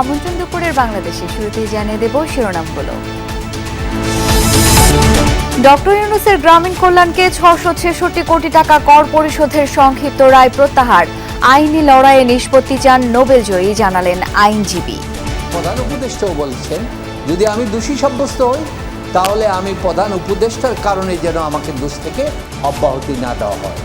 আমন্ত্রণ দুপুরের বাংলাদেশে শুরুতেই জানিয়ে দেব শিরোনামগুলো। ডক্টর ইউনুসের গ্রামীণ কল্যাণকে ছশো ছেষট্টি কোটি টাকা কর পরিশোধের সংক্ষিপ্ত রায় প্রত্যাহার। আইনি লড়াইয়ে নিষ্পত্তি চান নোবেলজয়ী জানালেন আইনজীবী। প্রধান উপদেষ্টাও বলছেন, যদি আমি দোষী সাব্যস্ত হই, তাহলে আমি প্রধান উপদেষ্টার কারণে যেন আমাকে দোষ থেকে অব্যাহতি না দেওয়া হয়।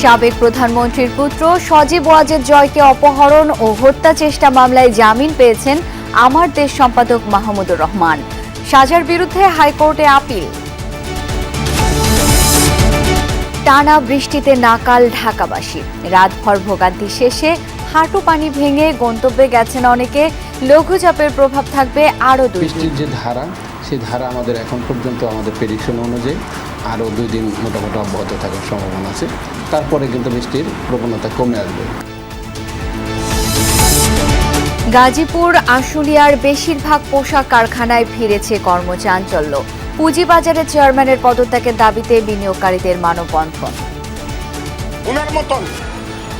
সাবেক প্রধানমন্ত্রীর পুত্র সজীব ওয়াজেদ জয়কে অপহরণ ও হত্যা চেষ্টা মামলায় জামিন পেয়েছেন আমার দেশ সম্পাদক মাহমুদুর রহমান। সাজার বিরুদ্ধে হাইকোর্টে আপিল। টানা বৃষ্টিতে নাকাল ঢাকাবাসী। রাতভর ভোগান্তি শেষে হাঁটু পানি ভেঙে গন্তব্যে গেছেন অনেকে। লঘুচাপের প্রভাব থাকবে আরও দুই যে ধারা সেই ধারা আমাদের এখন পর্যন্ত আমাদের প্রেডিকশন অনুযায়ী আরও দুই দিন মোটামুটি অব্যাহত থাকার সম্ভাবনা আছে। তারপরে কিন্তু বৃষ্টির প্রবণতা কমে আসবে। গাজীপুর আশুলিয়ার বেশিরভাগ পোশাক কারখানায় ফিরেছে কর্মচাঞ্চল্য। পুঁজিবাজারের চেয়ারম্যানের পদত্যাগের দাবিতে বিনিয়োগকারীদের মানববন্ধন। ওনার মতন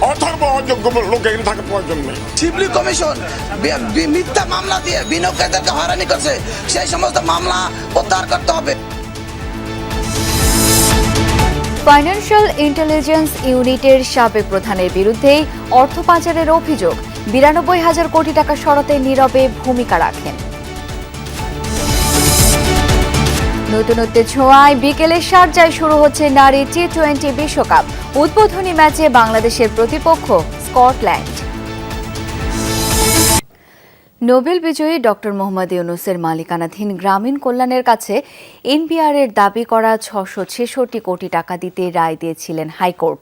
অথর্ব অযোগ্য লোক এখানে থাকার প্রয়োজন নেই শিবলি কমিশন বি- বি- মিথ্যা মামলা দিয়ে বিনিয়োগকারীদেরকে হয়রানি করছে। সেই সমস্ত মামলা প্রত্যাহার করতে হবে। ফাইন্যান্সিয়াল ইন্টেলিজেন্স ইউনিটের সাবেক প্রধানের বিরুদ্ধেই অর্থ পাচারের অভিযোগ। বিরানব্বই হাজার কোটি টাকা সরাতে নীরবে ভূমিকা রাখেন। নতুনত্বে ছোঁয়ায় বিকেলে শারজায় শুরু হচ্ছে নারী টি টোয়েন্টি বিশ্বকাপ। উদ্বোধনী ম্যাচে বাংলাদেশের প্রতিপক্ষ স্কটল্যান্ড। নোবেল বিজয়ী ডক্টর মোহাম্মদ ইউনুসের মালিকানাধীন গ্রামীণ কল্যাণের কাছে এনবিআর এর দাবি করা ছশো ছেষট্টি কোটি টাকা দিতে রায় দিয়েছিলেন হাইকোর্ট।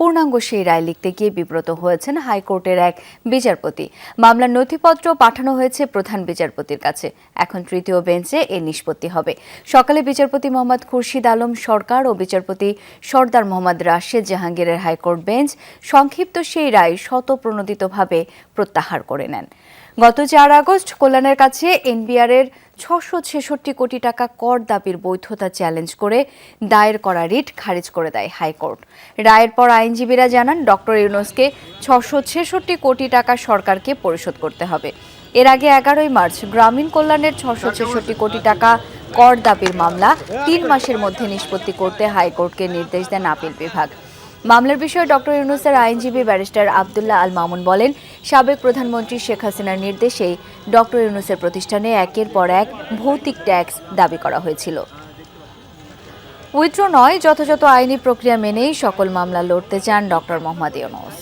পূর্ণাঙ্গ সেই রায় লিখতে গিয়ে বিব্রত হয়েছেন হাইকোর্টের এক বিচারপতি। মামলার নথিপত্র পাঠানো হয়েছে প্রধান বিচারপতির কাছে। এখন তৃতীয় বেঞ্চে এর নিষ্পত্তি হবে। সকালে বিচারপতি মোহাম্মদ খুরশিদ আলম সরকার ও বিচারপতি সর্দার মোহাম্মদ রাশেদ জাহাঙ্গীরের হাইকোর্ট বেঞ্চ সংক্ষিপ্ত সেই রায় শতপ্রণোদিতভাবে প্রত্যাহার করে নেন। গত চার আগস্ট কল্যাণের কাছে এনবিআর এর ছশো ছেষট্টি কোটি টাকা কর দাবির বৈধতা চ্যালেঞ্জ করে দায়ের করা রিট খারিজ করে দেয় হাইকোর্ট। রায়ের পর আইনজীবীরা জানান, ডক্টর ইউনুসকে ছশো ছেষট্টি কোটি টাকা সরকারকে পরিশোধ করতে হবে। এর আগে এগারোই মার্চ গ্রামীণ কল্যাণের ছশো ছেষট্টি কোটি টাকা কর দাবির মামলা তিন মাসের মধ্যে নিষ্পত্তি করতে হাইকোর্টকে নির্দেশ দেন আপিল বিভাগ। মামলার বিষয়ে ডক্টর ইউনুসের আইনজীবী ব্যারিস্টার আবদুল্লাহ আল মামুন বলেন, সাবেক প্রধানমন্ত্রী শেখ হাসিনার নির্দেশেই ডক্টর ইউনুসের প্রতিষ্ঠানে একের পর এক ভৌতিক ট্যাক্স দাবি করা হয়েছিল। উইথড্র নয়, যথাযথ আইনি প্রক্রিয়া মেনেই সকল মামলা লড়তে চান ডক্টর মোহাম্মদ ইউনুস।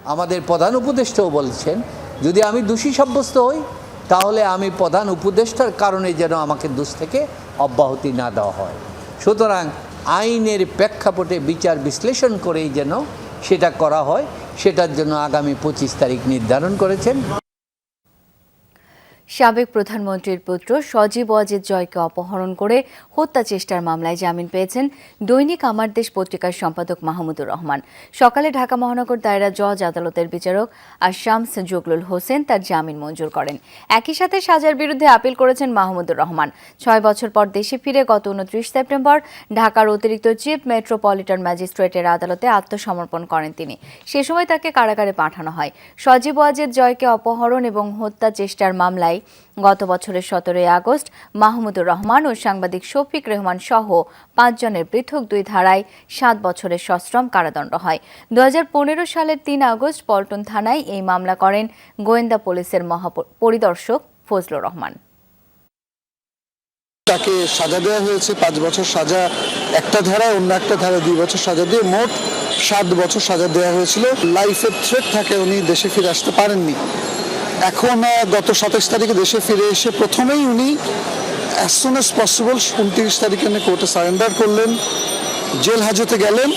আমাদের প্রধান উপদেষ্টাও বলছেন, যদি আমি দোষী সাব্যস্ত হই, তাহলে আমি প্রধান উপদেষ্টার কারণে যেন আমাকে দোষ থেকে অব্যাহতি না দেওয়া হয়। সুতরাং আইনের প্রেক্ষাপটে বিচার বিশ্লেষণ করেই যেন সেটা করা হয়, সেটার জন্য আগামী পঁচিশ তারিখ নির্ধারণ করেছেন। সাবেক প্রধানমন্ত্রীর পুত্র সজীব ওয়াজেদ জয়কে অপহরণ করে হত্যা চেষ্টার মামলায় জামিন পেয়েছেন দৈনিক আমার দেশ পত্রিকার সম্পাদক মাহমুদুর রহমান। সকালে ঢাকা মহানগর দায়রা জজ আদালতের বিচারক আর আশামস জগলুল হোসেন তার জামিন মঞ্জুর করেন। একই সাথে সাজার বিরুদ্ধে আপিল করেছেন মাহমুদুর রহমান। ছয় বছর পর দেশে ফিরে গত উনত্রিশ সেপ্টেম্বর ঢাকার অতিরিক্ত চিফ মেট্রোপলিটন ম্যাজিস্ট্রেটের আদালতে আত্মসমর্পণ করেন তিনি। সে সময় তাকে কারাগারে পাঠানো হয়। সজীব ওয়াজেদ জয়কে অপহরণ এবং হত্যা চেষ্টার মামলায় গত বছরের সতেরোই আগস্ট মাহমুদুর রহমান ও সাংবাদিক শফিক রেহমান সহ পাঁচজনের পৃথক দুই ধারায় সাত বছরের সশ্রম কারাদণ্ড হয়। দু হাজার পনেরো সালের তিন আগস্ট পল্টন থানায় এই মামলা করেন গোয়েন্দা পুলিশের মহাপরিদর্শক ফজলুর রহমান। তাকে সাজা দেওয়া হয়েছে, পাঁচ বছর সাজা, একটা ধারা, অন্য একটা ধারা দুই বছর সাজা দিয়ে মোট সাত বছর সাজা দেওয়া হয়েছিল। লাইফের থ্রেট থাকে, উনি দেশে ফিরে আসতে পারেননি। এখন গত সাতাশ তারিখে দেশে ফিরে এসে প্রথমেই উনি অ্যাজ সুন অ্যাজ পসিবল উনত্রিশ তারিখে কোর্টে সারেন্ডার করলেন, জেল হাজতে গেলেন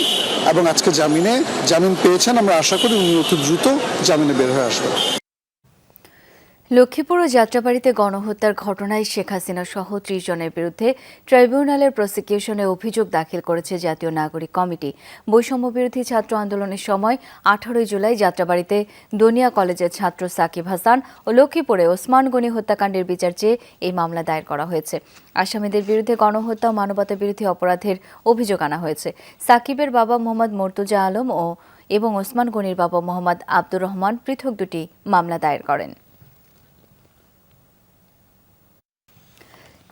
এবং আজকে জামিনে, জামিন পেয়েছেন। আমরা আশা করি উনি অতি দ্রুত জামিনে বের হয়ে আসবেন। লক্ষ্মীপুর ও যাত্রাবাড়িতে গণহত্যার ঘটনায় শেখ হাসিনা সহ ত্রিশ জনের বিরুদ্ধে ট্রাইব্যুনালের প্রসিকিউশনে অভিযোগ দাখিল করেছে জাতীয় নাগরিক কমিটি। বৈষম্য বিরোধী ছাত্র আন্দোলনের সময় আঠারোই জুলাই যাত্রাবাড়িতে দনিয়া কলেজের ছাত্র সাকিব হাসান ও লক্ষ্মীপুরে ওসমান গনি হত্যাকাণ্ডের বিচার চেয়ে এই মামলা দায়ের করা হয়েছে। আসামিদের বিরুদ্ধে গণহত্যা ও মানবতা বিরোধী অপরাধের অভিযোগ আনা হয়েছে। সাকিবের বাবা মোহাম্মদ মর্তুজা আলম ও এবং ওসমান গনির বাবা মোহাম্মদ আব্দুর রহমান পৃথক দুটি মামলা দায়ের করেন।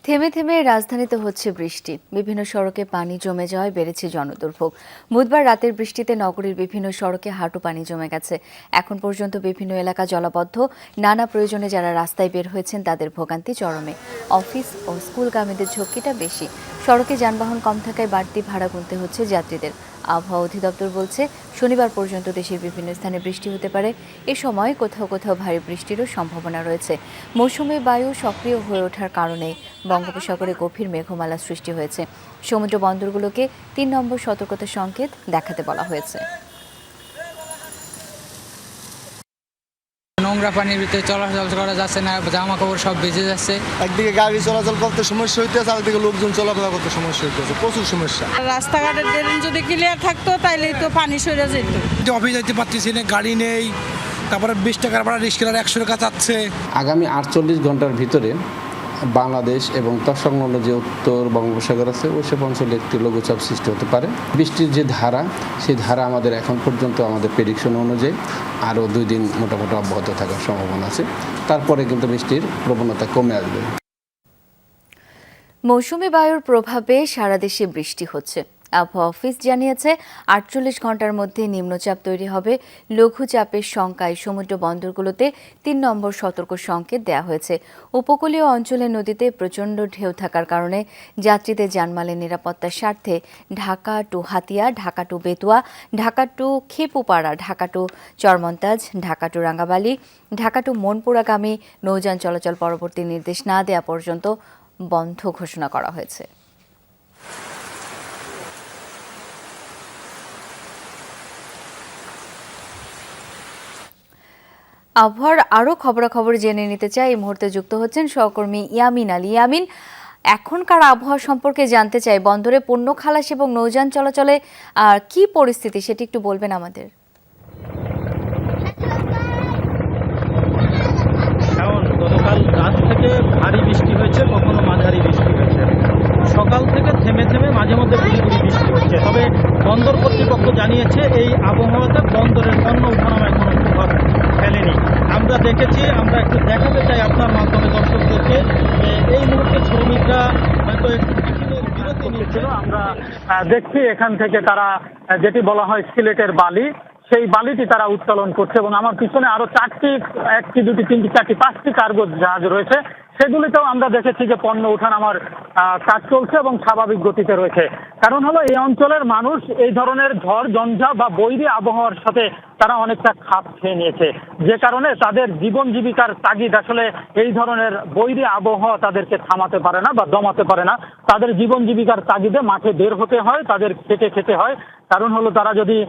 থেমে থেমে রাজধানীতে হচ্ছে বৃষ্টি। বিভিন্ন সড়কে পানি জমে যাওয়ায় বেড়েছে জনদুর্ভোগ। বুধবার রাতের বৃষ্টিতে নগরীর বিভিন্ন সড়কে হাঁটু পানি জমে গেছে। এখন পর্যন্ত বিভিন্ন এলাকা জলাবদ্ধ। নানা প্রয়োজনে যারা রাস্তায় বের হয়েছেন তাদের ভোগান্তি চরমে। অফিস ও স্কুলগামীদের ঝক্কিটা বেশি। সড়কে যানবাহন কম থাকায় বাড়তি ভাড়া গুনতে হচ্ছে যাত্রীদের। আবহাওয়া অধিদপ্তর বলছে, শনিবার পর্যন্ত দেশের বিভিন্ন স্থানে বৃষ্টি হতে পারে। এ সময় কোথাও কোথাও ভারী বৃষ্টিরও সম্ভাবনা রয়েছে। মৌসুমে বায়ু সক্রিয় হয়ে ওঠার কারণে বঙ্গোপসাগরে গভীর মেঘমালা সৃষ্টি হয়েছে। সমুদ্র বন্দরগুলোকে তিন নম্বর সতর্কতা সংকেত দেখাতে বলা হয়েছে। নোংরা পানির ভিতরে চলাচল করা যাচ্ছে না জামা কাপড় সব ভিজে যাচ্ছে। একদিকে গাড়ি চলাচল করতে সমস্যা হইতেছে আরেকদিকে লোকজন চলাফেরা করতে সমস্যা হইতেছে প্রচুর সমস্যা। রাস্তাঘাটের ড্রেন যদি ক্লিয়ার থাকতো তাইলেই তো পানি সরে যেত। অফিস যেতে পারতেছি না গাড়ি নেই তারপরে বিশ টাকার ভাড়া রিক্সার একশো টাকা চাচ্ছে। আগামী আটচল্লিশ ঘণ্টার ভিতরে বাংলাদেশ এবং তৎসংলগ্ন যে উত্তর বঙ্গোপসাগর আছে ওইসব অঞ্চলে একটি লঘুচাপ সৃষ্টি হতে পারে। বৃষ্টির যে ধারা সেই ধারা আমাদের এখন পর্যন্ত আমাদের প্রেডিকশন অনুযায়ী আরও দুই দিন মোটামুটি অব্যাহত থাকার সম্ভাবনা আছে। তারপরে কিন্তু বৃষ্টির প্রবণতা কমে আসবে। মৌসুমি বায়ুর প্রভাবে সারা দেশে বৃষ্টি হচ্ছে। আবহাওয়া অফিস জানিয়েছে, আটচল্লিশ ঘণ্টার মধ্যে নিম্নচাপ তৈরি হবে। লঘুচাপের শঙ্কায় সমুদ্র বন্দরগুলোতে তিন নম্বর সতর্ক সংকেত দেওয়া হয়েছে। উপকূলীয় অঞ্চলের নদীতে প্রচণ্ড ঢেউ থাকার কারণে যাত্রীদের জানমালের নিরাপত্তার স্বার্থে Dhaka to Hatiya, Dhaka to Betua, Dhaka to Khepupara, Dhaka to Charmontaz, Dhaka to Rangabali, Dhaka to মনপুরাগামী নৌযান চলাচল পরবর্তী নির্দেশ না দেওয়া পর্যন্ত বন্ধ ঘোষণা করা হয়েছে। আবহাওয়ার আরও খবরাখবর জেনে নিতে চাই। এই মুহূর্তে যুক্ত হচ্ছেন সহকর্মী ইয়ামিন আলী। ইয়ামিন, এখনকার আবহাওয়া সম্পর্কে জানতে চাই। বন্দরে পণ্য খালাস এবং নৌযান চলাচলে আর কি পরিস্থিতি সেটি একটু বলবেন আমাদের। থেকে ভারী বৃষ্টি হয়েছে, কখনো মাঝারি বৃষ্টি হয়েছে। সকাল থেকে থেমে থেমে মাঝে মধ্যে বৃষ্টি হচ্ছে। তবে বন্দর কর্তৃপক্ষ জানিয়েছে, এই আবহাওয়াতে বন্দরের পণ্য ফেলেনি আমরা দেখেছি, আমরা একটু দেখাতে চাই আপনার মাধ্যমে দর্শকদেরকে এই মুহূর্তে শ্রমিকরা হয়তো আমরা দেখছি এখান থেকে তারা যেটি বলা হয় সিলেটের বালি, সেই বালিটি তারা উত্তোলন করছে এবং আমার পিছনে আরও চারটি, একটি, দুটি, তিনটি, চারটি, পাঁচটি কার্গো জাহাজ রয়েছে। সেগুলিতেও আমরা দেখেছি যে পণ্য ওঠানামার আহ, কাজ চলছে এবং স্বাভাবিক গতিতে রয়েছে। কারণ হলো এই অঞ্চলের মানুষ এই ধরনের ঝড় ঝঞ্ঝা বা বৈরী আবহাওয়ার সাথে তারা অনেকটা খাপ খেয়ে নিয়েছে। যে কারণে তাদের জীবন জীবিকার তাগিদ আসলে এই ধরনের বৈরী আবহাওয়া তাদেরকে থামাতে পারে না বা দমাতে পারে না। তাদের জীবন জীবিকার তাগিদে মাঠে বের হতে হয় তাদের খেটে খেতে হয়। কারণ হলো তারা যদি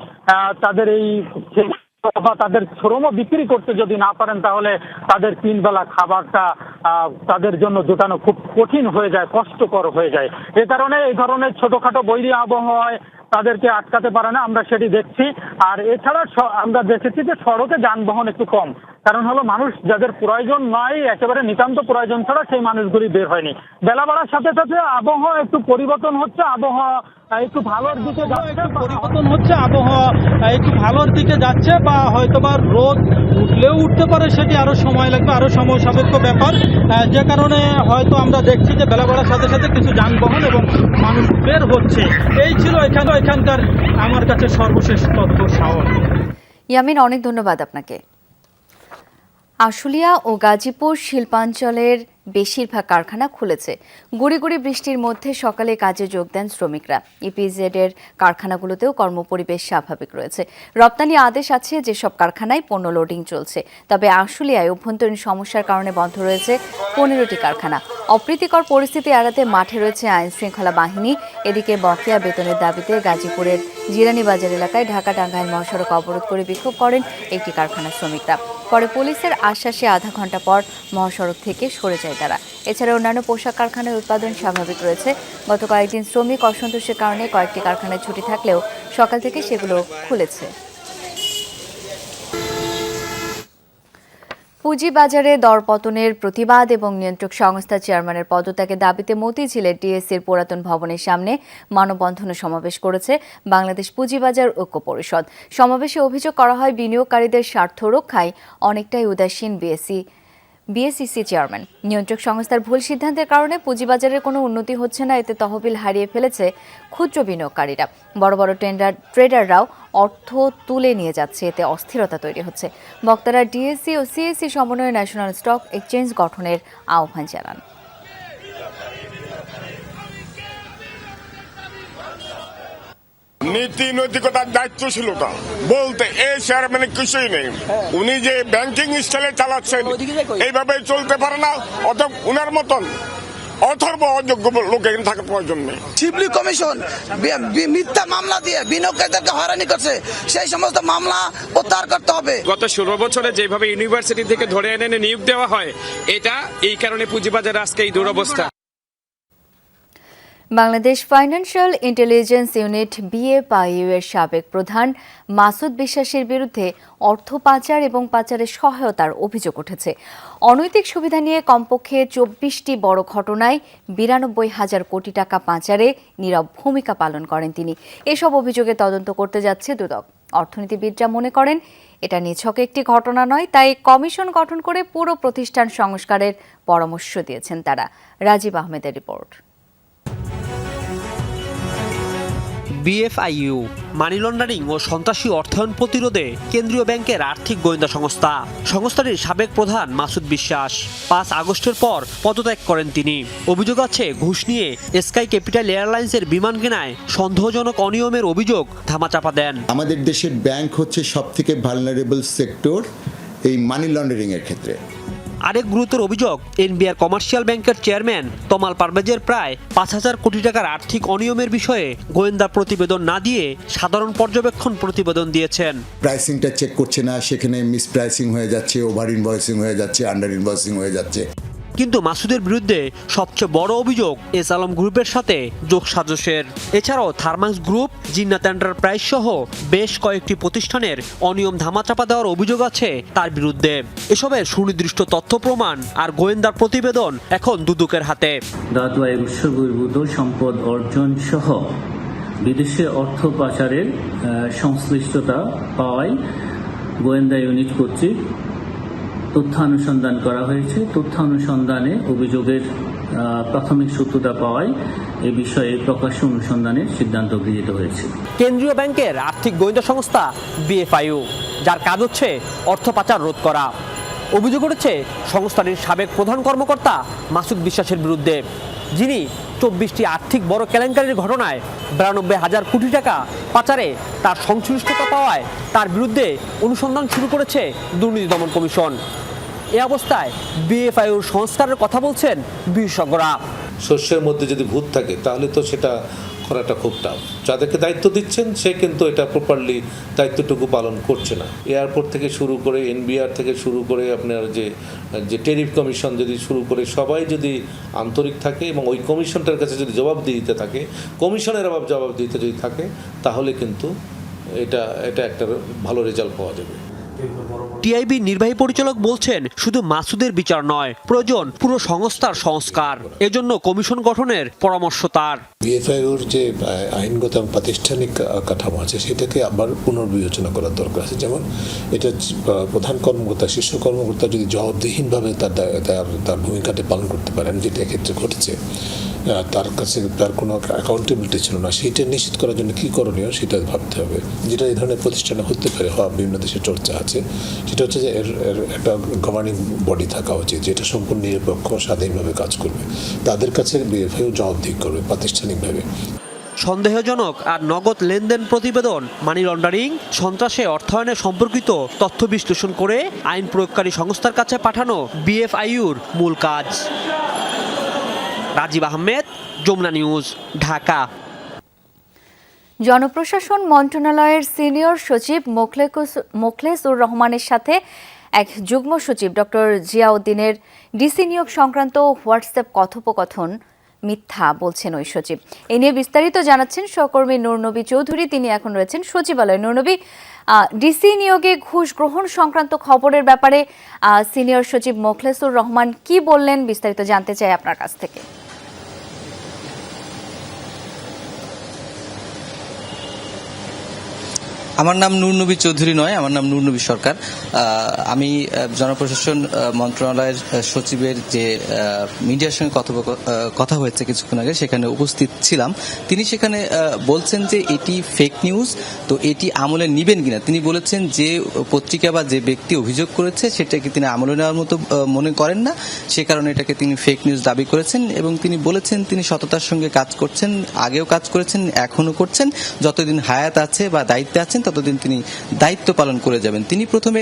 তাদের এই বা তাদের শ্রমও বিক্রি করতে যদি না পারেন, তাহলে তাদের তিন বেলা খাবারটা তাদের জন্য জোটানো খুব কঠিন হয়ে যায়, কষ্টকর হয়ে যায়। এ কারণে, এই ধরনের ছোটখাটো বৈরী আবহাওয়ায় তাদেরকে আটকাতে পারে না, আমরা সেটি দেখছি। আর এছাড়া আমরা দেখেছি যে সড়কে যানবাহন একটু কম। কারণ হলো মানুষ যাদের প্রয়োজন নয় একেবারে নিতান্ত প্রয়োজন ছাড়া সেই মানুষগুলি বের হয়নি। বেলা বাড়ার সাথে সাথে আবহাওয়া একটু পরিবর্তন হচ্ছে আবহাওয়া একটু ভালোর দিকে যাচ্ছে পরিবর্তন হচ্ছে আবহাওয়া একটু ভালোর দিকে যাচ্ছে বা হয়তো বা রোদ উঠলেও উঠতে পারে সেটি আরও সময় লাগবে আরও সময় সাপেক্ষ ব্যাপার। আহ, যে কারণে হয়তো আমরা দেখছি যে বেলা বাড়ার সাথে সাথে কিছু যানবাহন এবং মানুষ বের হচ্ছে। এই ছিল এখানে এখানকার আমার কাছে সর্বশেষ তথ্য সাহস ইয়ামিন অনেক ধন্যবাদ আপনাকে। আশুলিয়া ও গাজীপুর শিল্পাঞ্চলের বেশিরভাগ কারখানা খুলেছে। গুড়ি গুড়ি বৃষ্টির মধ্যে সকালে কাজে যোগ দেন শ্রমিকরা। ইপিজেড এর কারখানাগুলোতেও কর্মপরিবেশ স্বাভাবিক রয়েছে। রপ্তানি আদেশ আছে যেসব কারখানায় পণ্য লোডিং চলছে। তবে আশুলিয়ায় অভ্যন্তরীণ সমস্যার কারণে বন্ধ রয়েছে পনেরোটি কারখানা। অপ্রীতিকর পরিস্থিতি এড়াতে মাঠে রয়েছে আইন শৃঙ্খলা বাহিনী। এদিকে বকেয়া বেতনের দাবিতে গাজীপুরের জিরানি বাজার এলাকায় ঢাকা টাঙ্গাইল মহাসড়ক অবরোধ করে বিক্ষোভ করেন একটি কারখানার শ্রমিকরা। পরে পুলিশের আশ্বাসে আধা ঘণ্টা পর মহাসড়ক থেকে সরে যায় তারা। এছাড়া অন্যান্য পোশাক কারখানার উৎপাদন স্বাভাবিক রয়েছে। গত কয়েকদিন শ্রমিক অসন্তোষের কারণে কয়েকটি কারখানায় ছুটি থাকলেও সকাল থেকে সেগুলো খুলেছে। পুঁজিবাজারে দরপতনের প্রতিবাদ এবং নিয়ন্ত্রক সংস্থা চেয়ারম্যানের পদত্যাগের দাবিতে মতিঝিলের ডিএসসির পুরাতন ভবনের সামনে মানববন্ধন সমাবেশ করেছে বাংলাদেশ পুঁজিবাজার ঐক্য পরিষদ। সমাবেশে অভিযোগ করা হয়, বিনিয়োগকারীদের স্বার্থ রক্ষায় অনেকটাই উদাসীন বিএসসি বিএসইসি চেয়ারম্যান। নিয়ন্ত্রক সংস্থার ভুল সিদ্ধান্তের কারণে পুঁজিবাজারের কোনো উন্নতি হচ্ছে না, এতে তহবিল হারিয়ে ফেলেছে ক্ষুদ্র বিনিয়োগকারীরা। বড় বড় টেন্ডার, ট্রেডাররাও অর্থ তুলে নিয়ে যাচ্ছে, এতে অস্থিরতা তৈরি হচ্ছে। বক্তারা ডিএসসি ও সিএসসি সমন্বয়ে ন্যাশনাল স্টক এক্সচেঞ্জ গঠনের আহ্বান জানান। নীতি নৈতিকতার দায়িত্বশীলতা বলতে এই চেয়ারম্যান কিছুই নেই। উনি যে ব্যাংকিং স্টাইলে চালাচ্ছেন এইভাবে চলতে পারে না অত উনার মতন অথর্ব অযোগ্য লোক এখানে থাকার প্রয়োজন নেই। শিবলি কমিশন মিথ্যা মামলা দিয়ে বিনিয়োগকারীদেরকে হয়রানি করছে সেই সমস্ত মামলা প্রত্যাহার করতে হবে। গত ষোলো বছরে যেভাবে ইউনিভার্সিটি থেকে ধরে এনে এনে নিয়োগ দেওয়া হয় এটা এই কারণে পুঁজিবাজারে আজকে এই দুরবস্থা। Bangladesh financial intelligence unit BFIU এর সাবেক প্রধান মাসুদ বিশ্বাসের বিরুদ্ধে অর্থ পাচার এবং পাচারের সহায়তার অভিযোগ উঠেছে। অনৈতিক সুবিধা নিয়ে কমপক্ষে চব্বিশটি বড় ঘটনায় বিরানব্বই হাজার কোটি টাকা পাচারে নীরব ভূমিকা পালন করেন তিনি। এসব অভিযোগে তদন্ত করতে যাচ্ছে দুদক। অর্থনীতিবিদরা মনে করেন, এটা নিছক একটি ঘটনা নয়, তাই কমিশন গঠন করে পুরো প্রতিষ্ঠান সংস্কারের পরামর্শ দিয়েছেন তারা। রাজীব আহমেদের রিপোর্ট। বিএফআইইউ, মানি লন্ডারিং ও সন্ত্রাসী অর্থায়ন প্রতিরোধে কেন্দ্রীয় ব্যাংকের আর্থিক গোয়েন্দা সংস্থা। সংস্থাটির সাবেক প্রধান মাসুদ বিশ্বাস। পাঁচ আগস্টের পর পদত্যাগ করেন তিনি। অভিযোগ আছে, ঘুষ নিয়ে স্কাই ক্যাপিটাল এয়ারলাইন্সের বিমান কেনায় সন্দেহজনক অনিয়মের অভিযোগ ধামাচাপা দেন। আমাদের দেশের ব্যাংক হচ্ছে সব থেকে ভালনারেবল সেক্টর এই মানি লন্ডারিং এর ক্ষেত্রে। আরেক গুরুতর অভিযোগ, এনবিআর কমার্শিয়াল ব্যাংকের চেয়ারম্যান তমাল পারভেজের প্রায় পাঁচ হাজার কোটি টাকার আর্থিক অনিয়মের বিষয়ে গোয়েন্দা প্রতিবেদন না দিয়ে সাধারণ পর্যবেক্ষণ প্রতিবেদন দিয়েছেন। প্রাইসিংটা চেক করছে না, সেখানে মিস প্রাইসিং হয়ে যাচ্ছে, ওভার ইনভয়েসিং হয়ে যাচ্ছে, আন্ডার ইনভয়েসিং হয়ে যাচ্ছে। কিন্তু মাসুদের বিরুদ্ধে সবচেয়ে বড় অভিযোগ এস আলম গ্রুপের সাথে যোগসাজশের এছাড়াও থার্মাক্স গ্রুপ, জিন্নাত এন্টারপ্রাইজ সহ বেশ কয়েকটি প্রতিষ্ঠানের অনিয়ম ধামাচাপা দেওয়ার অভিযোগ আছে তার বিরুদ্ধে। এসবের সুনির্দিষ্ট তথ্য প্রমাণ আর গোয়েন্দার প্রতিবেদন এখন দুদকের হাতে। সম্পদ অর্জন সহ বিদেশে অর্থ পাচারের সংশ্লিষ্টতা পাওয়ায় গোয়েন্দা ইউনিট কর্তৃক তথ্যানুসন্ধান করা হয়েছে। তথ্যানুসন্ধানে অভিযোগের প্রাথমিক সূত্রতা পাওয়ায় এ বিষয়ে প্রকাশ্য অনুসন্ধানের সিদ্ধান্ত গৃহীত হয়েছে। কেন্দ্রীয় ব্যাংকের আর্থিক গোয়েন্দা সংস্থা বিএফআইউ, যার কাজ হচ্ছে অর্থ পাচার রোধ করা। অভিযোগ উঠেছে, সংস্থাটির সাবেক প্রধান কর্মকর্তা মাসুদ বিশ্বাসের বিরুদ্ধে, যিনি চব্বিশটি আর্থিক বড় কেলেঙ্কারির ঘটনায় বিরানব্বই হাজার কোটি টাকা পাচারে তার সংশ্লিষ্টতা পাওয়ায় তার বিরুদ্ধে অনুসন্ধান শুরু করেছে দুর্নীতি দমন কমিশন। এ অবস্থায় বিএফআইউর সংস্কারের কথা বলছেন বিশেষজ্ঞরা। শস্যের মধ্যে যদি ভূত থাকে, তাহলে তো সেটা করাটা খুব টাফ যাদেরকে দায়িত্ব দিচ্ছেন, সে কিন্তু এটা প্রপারলি দায়িত্বটুকু পালন করছে না। এয়ারপোর্ট থেকে শুরু করে, এনবিআর থেকে শুরু করে আপনার যে যে টেরিফ কমিশন যদি শুরু করে, সবাই যদি আন্তরিক থাকে এবং ওই কমিশনটার কাছে যদি জবাব দিতে থাকে, কমিশনের অভাব জবাব দিতে যদি থাকে, তাহলে কিন্তু এটা এটা একটা ভালো রেজাল্ট পাওয়া যাবে। টিআইবি নির্বাহী পরিচালক বলছেন, শুধু মাসুদের বিচার নয়, প্রয়োজন পুরো সংস্থার সংস্কার। এজন্য কমিশন গঠনের পরামর্শ তার। যে আইনগত প্রাতিষ্ঠানিক কাঠামো আছে, সেটাকে আবার পুনর্বিবেচনা করার দরকার আছে। যেমন এটা প্রধান কর্মকর্তা, শীর্ষ কর্মকর্তা যদি জবাবদিহীনভাবে তার তার ভূমিকাটি পালন করতে পারেন, যেটা এক্ষেত্রে ঘটেছে তার কাছে তার কোনো অ্যাকাউন্টেবিলিটি ছিল না। সেটা নিশ্চিত করার জন্য কী করণীয় সেটা ভাবতে হবে। যেটা এই ধরনের প্রতিষ্ঠানে হতে পারে, হওয়া বিভিন্ন দেশে চর্চা আছে, সেটা হচ্ছে যে এর এর একটা গভর্নিং বডি থাকা উচিত, যেটা সম্পূর্ণ নিরপেক্ষ, স্বাধীনভাবে কাজ করবে। তাদের কাছে বিএফআইও জবাবদিহি করবে প্রাতিষ্ঠানিকভাবে। সন্দেহজনক আর নগদ লেনদেন প্রতিবেদন মানি লন্ডারিং সন্ত্রাসে অর্থায়নে সম্পর্কিত তথ্য বিশ্লেষণ করে আইন প্রয়োগকারী সংস্থার কাছে পাঠানো বিএফআইউর মূল কাজ। রাজীব আহমেদ, যমুনা নিউজ, ঢাকা। জনপ্রশাসন মন্ত্রণালয়ের সিনিয়র সচিব মোখলেসুর রহমানের সাথে এক যুগ্ম সচিব ডক্টর জিয়াউদ্দিনের ডিসি নিয়োগ সংক্রান্ত হোয়াটসঅ্যাপ কথোপকথন মিথ্যা বলছেন ওই সচিব। এ নিয়ে বিস্তারিত জানাচ্ছেন সহকর্মী নুরনবী চৌধুরী। তিনি এখন রয়েছেন সচিবালয়ে। নুরনবী ডিসি নিয়োগে ঘুষ গ্রহণ সংক্রান্ত খবরের ব্যাপারে সিনিয়র সচিব মোখলেসুর রহমান কি বললেন বিস্তারিত জানতে চাই আপনার কাছ থেকে। আমার নাম নূরনবী চৌধুরী নয়, আমার নাম নূরনবী সরকার। আমি জনপ্রশাসন মন্ত্রণালয়ের সচিবের যে মিডিয়ার সঙ্গে কথা হয়েছে কিছুক্ষণ আগে, সেখানে উপস্থিত ছিলাম। তিনি সেখানে বলছেন যে এটি ফেক নিউজ তো এটি আমলে নিবেন কিনা? তিনি বলেছেন যে পত্রিকা বা যে ব্যক্তি অভিযোগ করেছে, সেটাকে তিনি আমলে নেওয়ার মতো মনে করেন না। সে কারণে এটাকে তিনি ফেক নিউজ দাবি করেছেন এবং তিনি বলেছেন তিনি সততার সঙ্গে কাজ করছেন, আগেও কাজ করেছেন, এখনও করছেন। যতদিন হায়াত আছে বা দায়িত্বে আছেন ততদিন তিনি দায়িত্ব পালন করে যাবেন। তিনি প্রথমে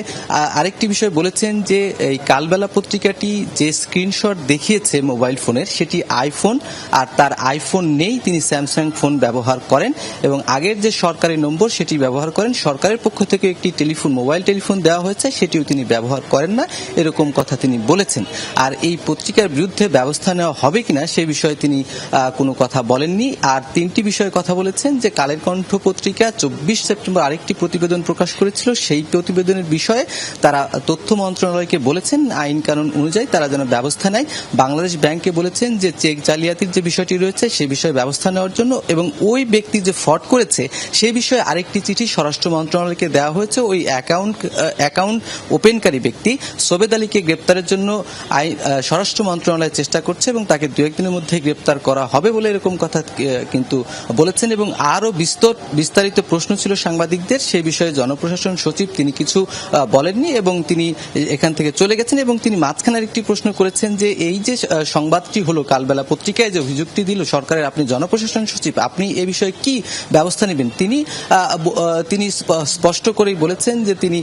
আরেকটি বিষয় বলেছেন যে, এই কালবেলা পত্রিকাটি যে স্ক্রিনশট দেখিয়েছে মোবাইল ফোনের সেটি আইফোন আর তার আইফোন নেই, তিনি স্যামসাং ফোন ব্যবহার করেন, এবং আগের যে সরকারি নম্বর সেটি ব্যবহার করেন। সরকারের পক্ষ থেকে একটি টেলিফোন মোবাইল টেলিফোন দেওয়া হয়েছে, সেটিও তিনি ব্যবহার করেন না, এরকম কথা তিনি বলেছেন। আর এই পত্রিকার বিরুদ্ধে ব্যবস্থা নেওয়া হবে কিনা, সে বিষয়ে তিনি কোনো কথা বলেননি। আর তিনটি বিষয়ে কথা বলেছেন যে, কালের কণ্ঠ পত্রিকা চব্বিশ সেপ্টেম্বর আরেকটি প্রতিবেদন প্রকাশ করেছিল। সেই প্রতিবেদনের বিষয়ে তারা তথ্য মন্ত্রণালয়কে বলেছেন, আইন কানুন অনুযায়ী তারা যেন ব্যবস্থা নেয়। বাংলাদেশ ব্যাংকে বলেছেন যে চেক জালিয়াতির যে বিষয়টি রয়েছে, সে বিষয়ে ব্যবস্থা নেওয়ার জন্য এবং ওই ব্যক্তি যে ফ্রড করেছে সেই বিষয়ে আরেকটি চিঠি স্বরাষ্ট্র মন্ত্রণালয়কে দেওয়া হয়েছে। ওই অ্যাকাউন্ট অ্যাকাউন্ট ওপেনকারী ব্যক্তি সোবেদ আলীকে গ্রেপ্তারের জন্য স্বরাষ্ট্র মন্ত্রণালয় চেষ্টা করছে এবং তাকে দু একদিনের মধ্যে গ্রেপ্তার করা হবে বলে এরকম কথা কিন্তু বলেছেন। এবং আরও বিস্তর, বিস্তারিত প্রশ্ন ছিল সাংবাদিকদের সেই বিষয়ে জনপ্রশাসন সচিব তিনি কিছু বলেননি এবং তিনি এখান থেকে চলে গেছেন এবং তিনি মাঝখানের একটি প্রশ্ন করেছেন যে এই যে সংবাদটি হলো কালবেলা পত্রিকায় যে অভিযুক্তি দিল সরকারের আপনি জনপ্রশাসন সচিব, আপনি এ বিষয়ে কি ব্যবস্থা নেবেন? তিনি তিনি স্পষ্ট করেই বলেছেন যে তিনি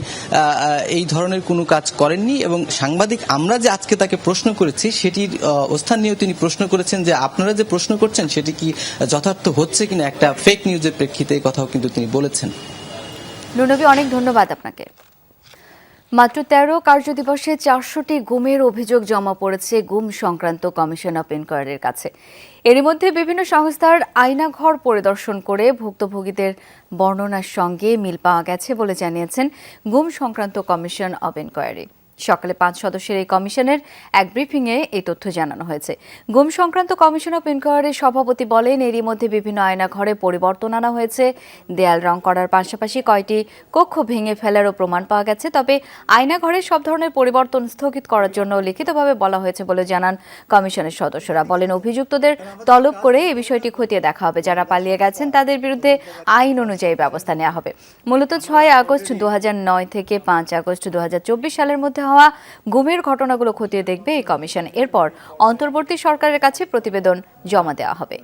এই ধরনের কোনো কাজ করেননি এবং সাংবাদিক আমরা যে আজকে তাকে প্রশ্ন করেছি সেটির অবস্থান নিয়েও তিনি প্রশ্ন করেছেন যে আপনারা যে প্রশ্ন করছেন সেটি কি যথার্থ হচ্ছে কিনা একটা ফেক নিউজের প্রেক্ষিতে কথাও কিন্তু তিনি বলেছেন। নুনবী অনেক ধন্যবাদ আপনাকে। মাত্র তেরো কার্য দিবসে চারশোটি গুমের অভিযোগ জমা পড়েছে গুম সংক্রান্ত কমিশন অফ ইনকোয়ারির কাছে। এরই মধ্যে বিভিন্ন সংস্থার আয়নাঘর পরিদর্শন করে ভুক্তভোগীদের বর্ণনার সঙ্গে মিল পাওয়া গেছে বলে জানিয়েছেন গুম সংক্রান্ত কমিশন অব ইনকোয়ারি। সকালে পাঁচ সদস্যের এই কমিশনের এক ব্রিফিংয়ে এই তথ্য জানানো হয়েছে। গুম সংক্রান্ত কমিশন অফ ইনকোয়ারির সভাপতি বলেন, এরই মধ্যে বিভিন্ন আয়নাঘরে পরিবর্তন আনা হয়েছে। দেয়াল রং করার পাশাপাশি কয়টি কক্ষ ভেঙে ফেলারও প্রমাণ পাওয়া গেছে। তবে আয়নাঘরে সব ধরনের পরিবর্তন স্থগিত করার জন্য লিখিতভাবে বলা হয়েছে বলে জানান কমিশনের সদস্যরা। বলেন, অভিযুক্তদের তলব করে এই বিষয়টি খতিয়ে দেখা হবে। যারা পালিয়ে গেছেন, তাদের বিরুদ্ধে আইন অনুযায়ী ব্যবস্থা নেওয়া হবে। মূলত ছয় আগস্ট দু হাজার নয় থেকে পাঁচ আগস্ট দু হাজার চব্বিশ সালের মধ্যে হওয়া গুমের ঘটনাগুলো খতিয়ে দেখবে এই কমিশন। এরপর অন্তর্বর্তী সরকারের কাছে প্রতিবেদন জমা দেওয়া হবে।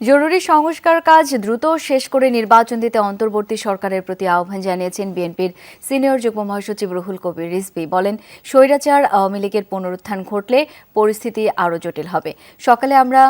জরুরি সংস্কার কাজ দ্রুত শেষ করে নির্বাচন দিতে অন্তর্বর্তী সরকারের প্রতি আহ্বান জানিয়েছেন বিএনপির সিনিয়র যুগ্ম মহাসচিব রুহুল কবির রিজভি। বলেন স্বৈরাচার আওয়ামী লীগের পুনরুত্থান ঘটলে পরিস্থিতি আরও জটিল হবে। সকালে আমরা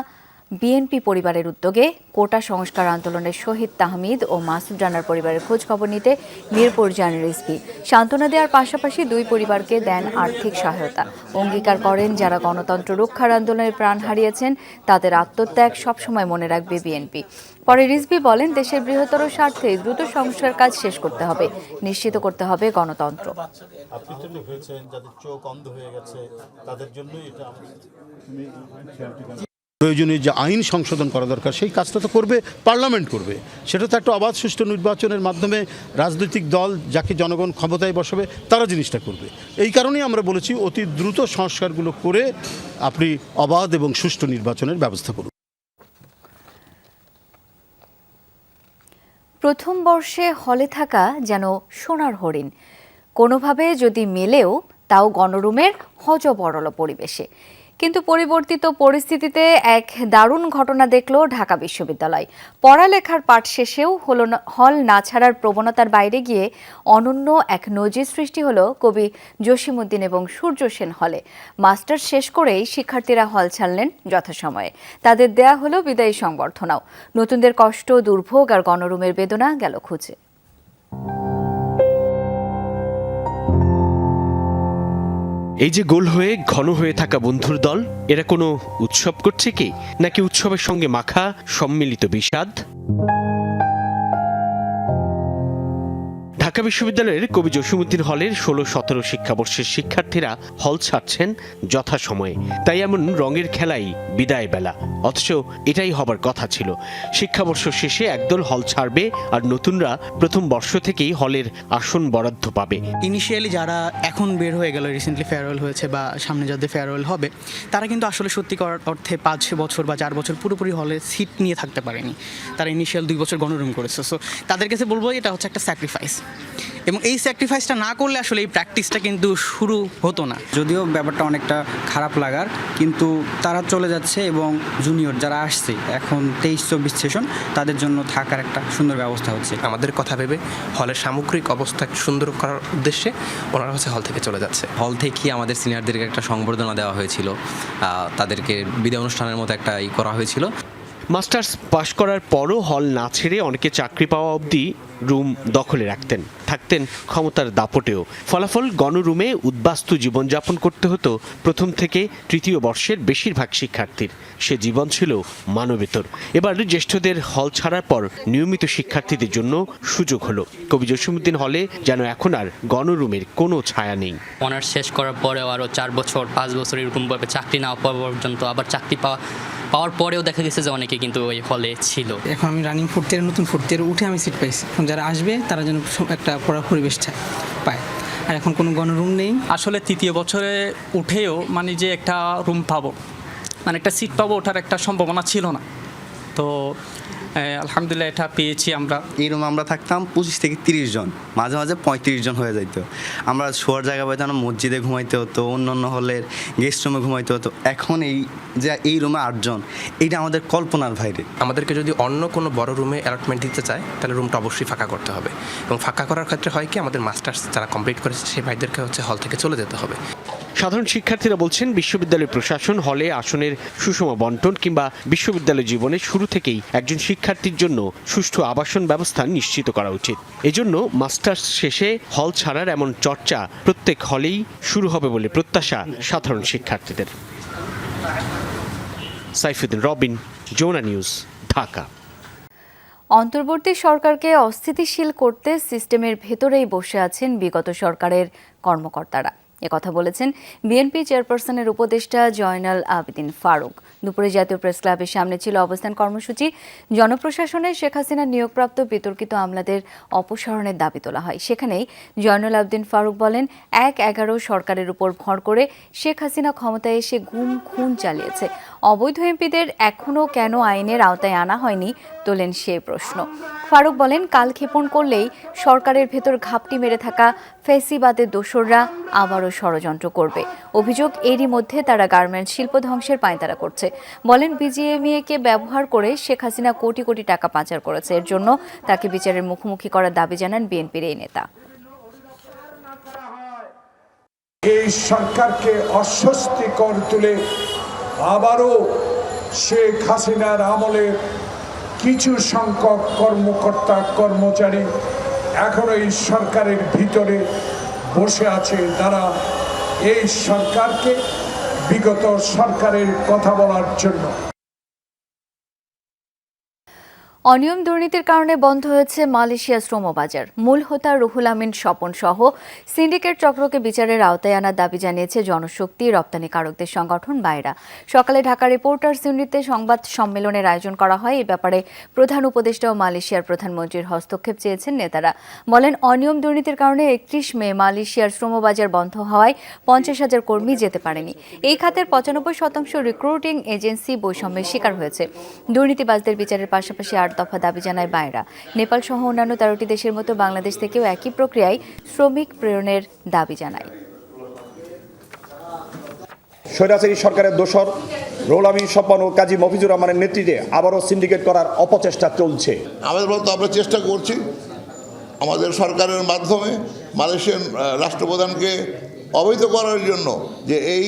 বিএনপি পরিবারের উদ্যোগে কোটা সংস্কার আন্দোলনের শহীদ তাহমিদ ও মাসুদ রানার পরিবারের খোঁজ খবর নিতে মিরপুর যান রিজভি। সান্ত্বনা দেওয়ার পাশাপাশি দুই পরিবারকে দেন আর্থিক সহায়তা। অঙ্গীকার করেন যারা গণতন্ত্র রক্ষার আন্দোলনে প্রাণ হারিয়েছেন তাদের আত্মত্যাগ সবসময় মনে রাখবে বিএনপি। পরে রিজভি বলেন দেশের বৃহত্তর স্বার্থে দ্রুত সংস্কার কাজ শেষ করতে হবে নিশ্চিত করতে হবে গণতন্ত্র। আপনি যাদের চোখ অন্ধ হয়ে গেছে তাদের জন্যই এটা প্রয়োজনীয় যে আইন সংশোধন করা দরকার, সেই কাজটা তো করবে, পার্লামেন্ট করবে। সেটা তো একটা অবাধ সুষ্ঠু নির্বাচনের মাধ্যমে রাজনৈতিক দল যাকে জনগণ ক্ষমতায় বসাবে, তারা জিনিসটা করবে। এই কারণেই আমরা বলেছি, অতি দ্রুত সংস্কারগুলো করে আপনি অবাধ এবং সুষ্ঠু নির্বাচনের ব্যবস্থা করুন। প্রথম বর্ষে হলে থাকা যেন সোনার হরিণ। কোনোভাবে যদি মেলেও, তাও গণরুমের হজবরল পরিবেশে। কিন্তু পরিবর্তিত পরিস্থিতিতে এক দারুণ ঘটনা দেখল ঢাকা বিশ্ববিদ্যালয়। পড়ালেখার পাঠ শেষেও হল হল না ছাড়ার প্রবণতার বাইরে গিয়ে অনন্য এক নজির সৃষ্টি হল কবি জসিমুদ্দিন এবং সূর্য সেন হলে। মাস্টার শেষ করেই শিক্ষার্থীরা হল ছাড়লেন যথাসময়ে। তাদের দেয়া হলো বিদায়ী সংবর্ধনাও। নতুনদের কষ্ট, দুর্ভোগ আর গণরুমের বেদনা গেল খুঁজে। এই যে গোল হয়ে ঘন হয়ে থাকা বন্ধুর দল, এরা কোনো উৎসব করছে কি? নাকি উৎসবের সঙ্গে মাখা সম্মিলিত বিষাদ? ঢাকা বিশ্ববিদ্যালয়ের কবি জসিমুদ্দিন হলের ষোলো সতেরো শিক্ষাবর্ষের শিক্ষার্থীরা হল ছাড়ছেন যথাসময়ে। তাই এমন রঙের খেলাই বিদায় বেলা। অথচ এটাই হবার কথা ছিল। শিক্ষাবর্ষ শেষে একদল হল ছাড়বে আর নতুনরা প্রথম বর্ষ থেকেই হলের আসন বরাদ্দ পাবে। ইনিশিয়ালি যারা এখন বের হয়ে গেল রিসেন্টলি ফেয়ারওয়েল হয়েছে বা সামনে যাদের ফেয়ারওয়েল হবে, তারা কিন্তু আসলে সত্যিকার অর্থে পাঁচ বছর বা চার বছর পুরোপুরি হলে সিট নিয়ে থাকতে পারেনি। তারা ইনিশিয়াল দুই বছর গণরুম করেছে। সো তাদের কাছে বলব এটা হচ্ছে একটা স্যাক্রিফাইস এবং এই স্যাক্রিফাইসটা না করলে আসলে এই প্র্যাকটিসটা কিন্তু শুরু হতো না। যদিও ব্যাপারটা অনেকটা খারাপ লাগার কিন্তু তারা চলে যাচ্ছে এবং জুনিয়র যারা আসছে এখন তেইশ চব্বিশ সেশন তাদের জন্য থাকার একটা সুন্দর ব্যবস্থা হচ্ছে। আমাদের কথা ভেবে হলের সামগ্রিক অবস্থা সুন্দর করার উদ্দেশ্যে ওনারা হচ্ছে হল থেকে চলে যাচ্ছে। হল থেকে আমাদের সিনিয়রদেরকে একটা সংবর্ধনা দেওয়া হয়েছিল। তাদেরকে বিদায় অনুষ্ঠানের মতো একটা ই করা হয়েছিল। মাস্টার্স পাশ করার পরও হল না ছেড়ে অনেকে চাকরি পাওয়া অবধি রুম দখলে রাখতেন। থাকতেন ক্ষমতার দাপটেও। ফলাফল গণরুমে উদ্বাস্তু জীবনযাপন করতে হতো প্রথম থেকে তৃতীয় বর্ষের বেশিরভাগ শিক্ষার্থীর। সে জীবন ছিল মানবেতর। এবার জ্যেষ্ঠদের হল ছাড়ার পর নিয়মিত শিক্ষার্থীদের জন্য সুযোগ হলো। কবি জসিমুদ্দিন হলে যেন এখন আর গণরুমের কোনো ছায়া নেই। অনার্স শেষ করার পরেও আরও চার বছর পাঁচ বছর এরকম এরকমভাবে চাকরি না পাওয়া পর্যন্ত আবার চাকরি পাওয়া পাওয়ার পরেও দেখা গেছে যে অনেকে কিন্তু ওই হলে ছিল। এখন আমি রানিং ফোর্থ ইয়ার নতুন ফোর্থ ইয়ারে উঠে আমি সিট পাইছি। এখন যারা আসবে তারা যেন একটা পড়ার পরিবেশ পায়। আর এখন কোনো গণরুম নেই। আসলে তৃতীয় বছরে উঠেও মানে যে একটা রুম পাবো মানে একটা সিট পাবো ওঠার একটা সম্ভাবনা ছিল না। তো আলহামদুলিল্লাহ এটা পেয়েছি আমরা। এই রুমে আমরা থাকতাম পঁচিশ থেকে তিরিশ জন। মাঝে মাঝে পঁয়ত্রিশ জন হয়ে যাইতো। আমরা শোয়ার জায়গা পাইতাম মসজিদে ঘুমাইতে হতো অন্য অন্য হলের গেস্ট রুমে ঘুমাইতে হতো। এখন এই যে এই রুমে আটজন এইটা আমাদের কল্পনার বাইরে। আমাদেরকে যদি অন্য কোনো বড় রুমে অ্যালটমেন্ট দিতে চায় তাহলে রুমটা অবশ্যই ফাঁকা করতে হবে। এবং ফাঁকা করার ক্ষেত্রে হয় কি আমাদের মাস্টার্স যারা কমপ্লিট করেছে সেই ভাইদেরকে হচ্ছে হল থেকে চলে যেতে হবে। সাধারণ শিক্ষার্থীরা বলছেন বিশ্ববিদ্যালয় প্রশাসন হলে আসনের সুষম বন্টন কিংবা বিশ্ববিদ্যালয় জীবনে শুরু থেকেই একজন শিক্ষার্থীর জন্য সুষ্ঠু আবাসন ব্যবস্থা নিশ্চিত করা উচিত। এজন্য মাস্টার্স শেষে হল ছাড়ার এমন চর্চা প্রত্যেক হলেই শুরু হবে বলে প্রত্যাশা সাধারণ শিক্ষার্থীদের। সাইফুদ্দিন রবিন যৌনা নিউজ, ঢাকা। অন্তর্বর্তী সরকারকে অস্থিতিশীল করতে সিস্টেমের ভেতরেই বসে আছেন বিগত সরকারের কর্মকর্তারা। কথা বলেছেন বিএনপি চেয়ারপারসনের উপদেষ্টা জয়নাল আবেদিন ফারুক। দুপুরে জাতীয় প্রেস ক্লাবের সামনে ছিল অবস্থান কর্মসূচি। জনপ্রশাসনে শেখ হাসিনার নিয়োগপ্রাপ্ত বিতর্কিত আমলাদের অপসারণের দাবি তোলা হয়। সেখানেই জয়নাল আবদিন ফারুক বলেন, এক এগারো সরকারের উপর ভর করে শেখ হাসিনা ক্ষমতায় এসে ঘুম খুন চালিয়েছে। অবৈধ এমপিদের এখনও কেন আইনের আওতায় আনা হয়নি তোলেন সে প্রশ্ন। ফারুক বলেন কালক্ষেপণ করলেই সরকারের ভেতর ঘাপটি মেরে থাকা ফেসিবাদের দোসররা আবারও ষড়যন্ত্র করবে। অভিযোগ এরই মধ্যে তারা গার্মেন্টস শিল্প ধ্বংসের পায়তারা করছে। বলেন, বিজিএমইএকে ব্যবহার করে শেখ হাসিনা কোটি কোটি টাকা পাচার করেছে। এর জন্য তাকে বিচারের মুখোমুখি করার দাবি জানান বিএনপির এই নেতা। এই সরকারকে অস্বস্তিকর তুলে আবারও শেখ হাসিনার আমলে কিছু সংখ্যক কর্মকর্তা, কর্মচারী এখনও এই সরকারের ভিতরে বসে আছে। তারা এই সরকারকে বিগত সরকারের কথা বলার জন্য অনিয়ম দুর্নীতির কারণে বন্ধ হয়েছে মালয়েশিয়া শ্রমবাজার। মূল হোতা রুহুল আমিন স্বপন সহ সিন্ডিকেট চক্রকে বিচারের আওতায় আনার দাবি জানিয়েছে জনশক্তি, রপ্তানিকারকদের সংগঠন বাইরা। সকালে ঢাকা রিপোর্টার্স ইউনিটে সংবাদ সম্মেলনের আয়োজন করা হয়। এই ব্যাপারে প্রধান উপদেষ্টা ও মালয়েশিয়ার প্রধানমন্ত্রীর হস্তক্ষেপ চেয়েছেন নেতারা। বলেন, অনিয়ম দুর্নীতির কারণে একত্রিশ মে মালয়েশিয়ার শ্রমবাজার বন্ধ হওয়ায় পঞ্চাশ হাজার কর্মী যেতে পারেনি। এই খাতের পঁচানব্বই শতাংশ রিক্রুটিং এজেন্সি বৈষম্যের শিকার হয়েছে। দুর্নীতিবাজদের বিচারের পাশাপাশি আট দফা দাবি জানায় বায়রা নেপাল সহ অন্যান্য তেরোটি দেশের মতো বাংলাদেশ থেকেও একই প্রক্রিয়ায় শ্রমিক প্রেরণের দাবি জানায়। স্বৈরাচারী সরকারের দোসর রোল আমিন স্বপন ও কাজী মফিজুর রহমানের নেতৃত্বে আবারও সিন্ডিকেট করার অপচেষ্টা চলছে। আমাদের বলতে আমরা চেষ্টা করছি আমাদের সরকারের মাধ্যমে মালয়েশিয়ান রাষ্ট্রপ্রধানকে অবহিত করার জন্য যে এই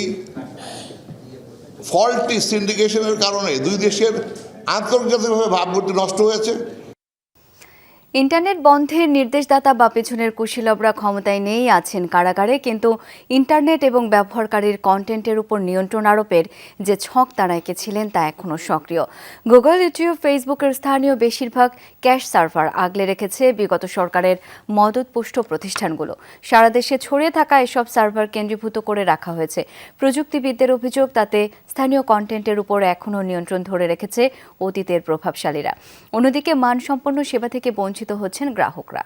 ফল্টি সিন্ডিকেশনের কারণে দুই দেশের আন্তর্জাতিকভাবে ভাবমূর্তি নষ্ট হয়েছে। ইন্টারনেট বন্ধের নির্দেশদাতা বা পেছনের কুশীলবরা ক্ষমতায় নেই আছেন কারাগারে, কিন্তু ইন্টারনেট এবং ব্যবহারকারীর কন্টেন্টের উপর নিয়ন্ত্রণ আরোপের যে ছক তারা এঁকেছিলেন তা এখনও সক্রিয়। গুগল, ইউটিউব, ফেসবুকের স্থানীয় বেশিরভাগ ক্যাশ সার্ভার আগলে রেখেছে বিগত সরকারের মদতপুষ্ট প্রতিষ্ঠানগুলো। সারা দেশে ছড়িয়ে থাকা এসব সার্ভার কেন্দ্রীভূত করে রাখা হয়েছে। প্রযুক্তিবিদদের অভিযোগ, তাতে স্থানীয় কন্টেন্টের উপর এখনও নিয়ন্ত্রণ ধরে রেখেছে অতীতের প্রভাবশালীরা। অন্যদিকে মানসম্পন্ন সেবা থেকে বঞ্চিত হচ্ছেন গ্রাহকরা।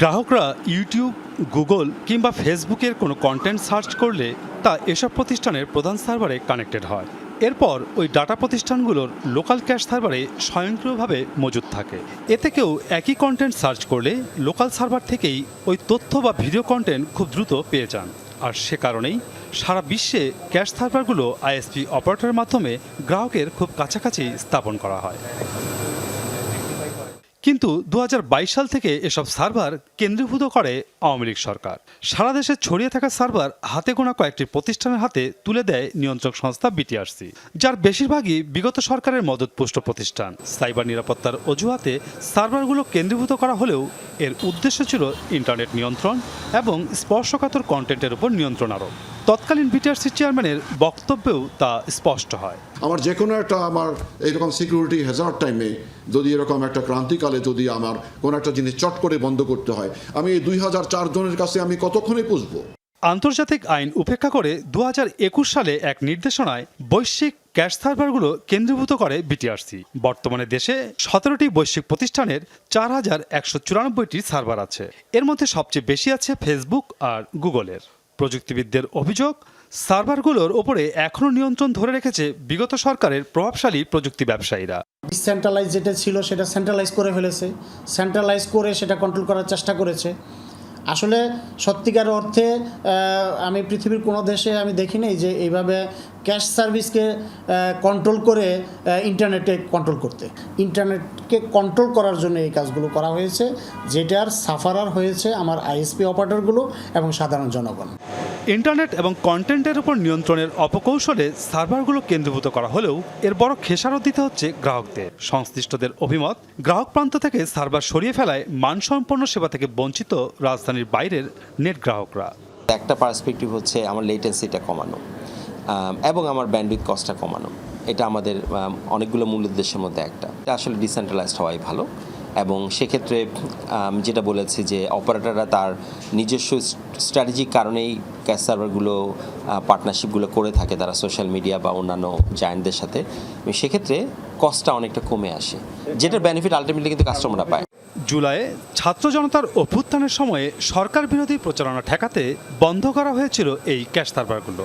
গ্রাহকরা ইউটিউব, গুগল কিংবা ফেসবুকের কোনো কন্টেন্ট সার্চ করলে তা এসব প্রতিষ্ঠানের প্রধান সার্ভারে কানেক্টেড হয়। এরপর ওই ডাটা প্রতিষ্ঠানগুলোর লোকাল ক্যাশ সার্ভারে স্বয়ংক্রিয়ভাবে মজুদ থাকে। এতে কেউ একই কন্টেন্ট সার্চ করলে লোকাল সার্ভার থেকেই ওই তথ্য বা ভিডিও কন্টেন্ট খুব দ্রুত পেয়ে যান। আর সে কারণেই সারা বিশ্বে ক্যাশ সার্ভারগুলো আইএসপি অপারেটরের মাধ্যমে গ্রাহকের খুব কাছাকাছি স্থাপন করা হয়। কিন্তু দু হাজার বাইশ সাল থেকে এসব সার্ভার কেন্দ্রীভূত করে আওয়ামী লীগ সরকার। সারা দেশে ছড়িয়ে থাকা সার্ভার হাতে গোনা কয়েকটি প্রতিষ্ঠানের হাতে তুলে দেয় নিয়ন্ত্রক সংস্থা বিটিআরসি যার বেশিরভাগই বিগত সরকারের মদতপুষ্ট প্রতিষ্ঠান। সাইবার নিরাপত্তার অজুহাতে সার্ভারগুলো কেন্দ্রীভূত করা হলেও এর উদ্দেশ্য ছিল ইন্টারনেট নিয়ন্ত্রণ এবং স্পর্শকাতর কন্টেন্টের উপর নিয়ন্ত্রণ আরোপ। তৎকালীন বিটিআরসি চেয়ারম্যানের বক্তব্যেও তা স্পষ্ট হয়। আমার যে কোনো একটা আমার এইরকম সিকিউরিটি হ্যাজার্ড টাইমে যদি এরকম একটা ক্রান্তিকালে যদি আমার কোনো একটা জিনিস চট করে বন্ধ করতে হয় আমি এই দুই হাজার চার জনের কাছে আমি কতক্ষণে পুষবো? আন্তর্জাতিক আইন উপেক্ষা করে দু হাজার একুশ সালে এক নির্দেশনায় বৈশ্বিক ক্যাশ সার্ভারগুলো কেন্দ্রীভূত করে বিটিআরসি। বর্তমানে দেশে সতেরোটি বৈশ্বিক প্রতিষ্ঠানের চার হাজার একশো চুরানব্বইটি সার্ভার আছে। এর মধ্যে সবচেয়ে বেশি আছে ফেসবুক আর গুগলের প্রযুক্তিবিদদের অভিযোগ, সার্ভারগুলোর ওপরে এখনও নিয়ন্ত্রণ ধরে রেখেছে বিগত সরকারের প্রভাবশালী প্রযুক্তি ব্যবসায়ীরা। সেন্ট্রালাইজ যেটা ছিল সেটা সেন্ট্রালাইজ করে ফেলেছে। সেন্ট্রালাইজ করে সেটা কন্ট্রোল করার চেষ্টা করেছে। আসলে সত্যিকার অর্থে আমি পৃথিবীর কোনো দেশে আমি দেখি নাই যে এইভাবে ক্যাশ সার্ভিসকে কন্ট্রোল করে ইন্টারনেটে কন্ট্রোল করতে। ইন্টারনেটকে কন্ট্রোল করার জন্য এই কাজগুলো করা হয়েছে যেটার সাফারার হয়েছে আমার আইএসপি অপারেটরগুলো এবং সাধারণ জনগণ। ইন্টারনেট এবং কন্টেন্টের উপর নিয়ন্ত্রণের অপকৌশলে সার্ভারগুলো কেন্দ্রীভূত করা হলেও এর বড় খেসারত দিতে হচ্ছে গ্রাহকদের। সংশ্লিষ্টদের অভিমত গ্রাহক প্রান্ত থেকে সার্ভার সরিয়ে ফেলায় মানসম্পন্ন সেবা থেকে বঞ্চিত রাজধানীর বাইরের নেট গ্রাহকরা। একটা পার্সপেক্টিভ হচ্ছে আমার লেটেন্সিটা কমানো। এবং আমার ব্যান্ডউইথ কস্টটা কমানো। এটা আমাদের অনেকগুলো মূল উদ্দেশ্যের মধ্যে একটা। এটা আসলে ডিসেন্ট্রালাইজড হওয়াই ভালো। এবং সেক্ষেত্রে আম, যেটা বলেছি যে অপারেটররা তার নিজস্ব স্ট্র্যাটেজিক কারণেই ক্যাশ সার্ভারগুলো পার্টনারশিপগুলো করে থাকে তারা সোশ্যাল মিডিয়া বা অন্যান্য জায়েন্টদের সাথে। সেক্ষেত্রে কস্টটা অনেকটা কমে আসে। যেটার বেনিফিট আলটিমেটলি কিন্তু কাস্টমাররা পায়। জুলাইয়ে ছাত্র জনতার অভ্যুত্থানের সময়ে সরকার বিরোধী প্রচারণা ঠেকাতে বন্ধ করা হয়েছিল এই ক্যাশ সার্ভারগুলো